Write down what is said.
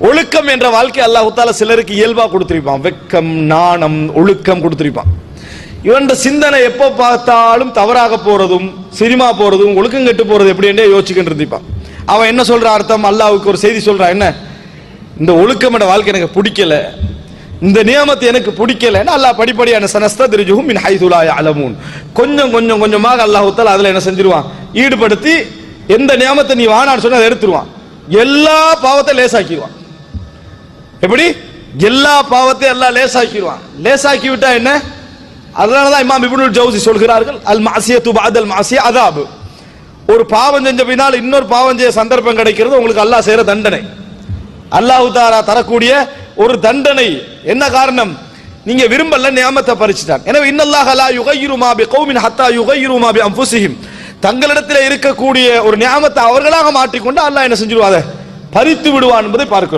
ஒழுக்கம் என்ற வாழ்க்கை அல்லாஹால சிலருக்கு இயல்பா கொடுத்திருப்பான். வெக்கம் நாணம் ஒழுக்கம் கொடுத்திருப்பான். இவன் சிந்தனை எப்போ பார்த்தாலும் தவறாக போறதும் சினிமா போறதும் ஒழுக்கம் கெட்டு போறது எப்படி என்றே யோசிச்சுக்கிட்டு இருந்திப்பான் அவன் என்ன சொல்ற அர்த்தம்? அல்லாஹ்வுக்கு ஒரு செய்தி சொல்றான் என்ன? இந்த ஒழுக்கம் என்ற வாழ்க்கை எனக்கு பிடிக்கல. இந்த நியமத்தை எனக்கு பிடிக்கலன்னா அல்லாஹ் படிப்படியான சனஸ்திருஜுகும் மின் ஹைதுலாய அலமூன் கொஞ்சம் கொஞ்சம் கொஞ்சமாக அல்லாஹுத்தால் அதில் என்ன செஞ்சிருவான்? ஈடுபடுத்தி எந்த நியமத்தை நீ வானான்னு சொன்னால் அதை எடுத்துருவான். எல்லா பாவத்தை லேசாக்கிடுவான் எப்படி? எல்லா பாவத்தையும் எல்லாம் லேசாக்கிடுவான். லேசாக்கி விட்டா என்ன? அதனால தான் இமாம் இப்னுல் ஜவுசி சொல்கிறார்கள் அல் மாசியத்து அல் மாசிய அதாபு. ஒரு பாவம் செஞ்ச பின்னால் இன்னொரு பாவம் செய்ய சந்தர்ப்பம் கிடைக்கிறது உங்களுக்கு அல்லாஹ் செய்கிற தண்டனை. அல்லாஹு தாரா தரக்கூடிய ஒரு தண்டனை. என்ன காரணம்? நீங்க விரும்பல நியமத்தை பறிச்சுட்டான். எனவே இன்னல்லாஹ் லா யுகையுருமா பி கௌமின் ஹத்தா யுகையுருமா பி அம்புசிஹிம் தங்களிடத்தில் இருக்கக்கூடிய ஒரு நியமத்தை அவர்களாக மாற்றிக்கொண்டு அல்லாஹ் என்ன செஞ்சிருவாங்க? பறித்து விடுவான் என்பதை பார்க்கிறோம்.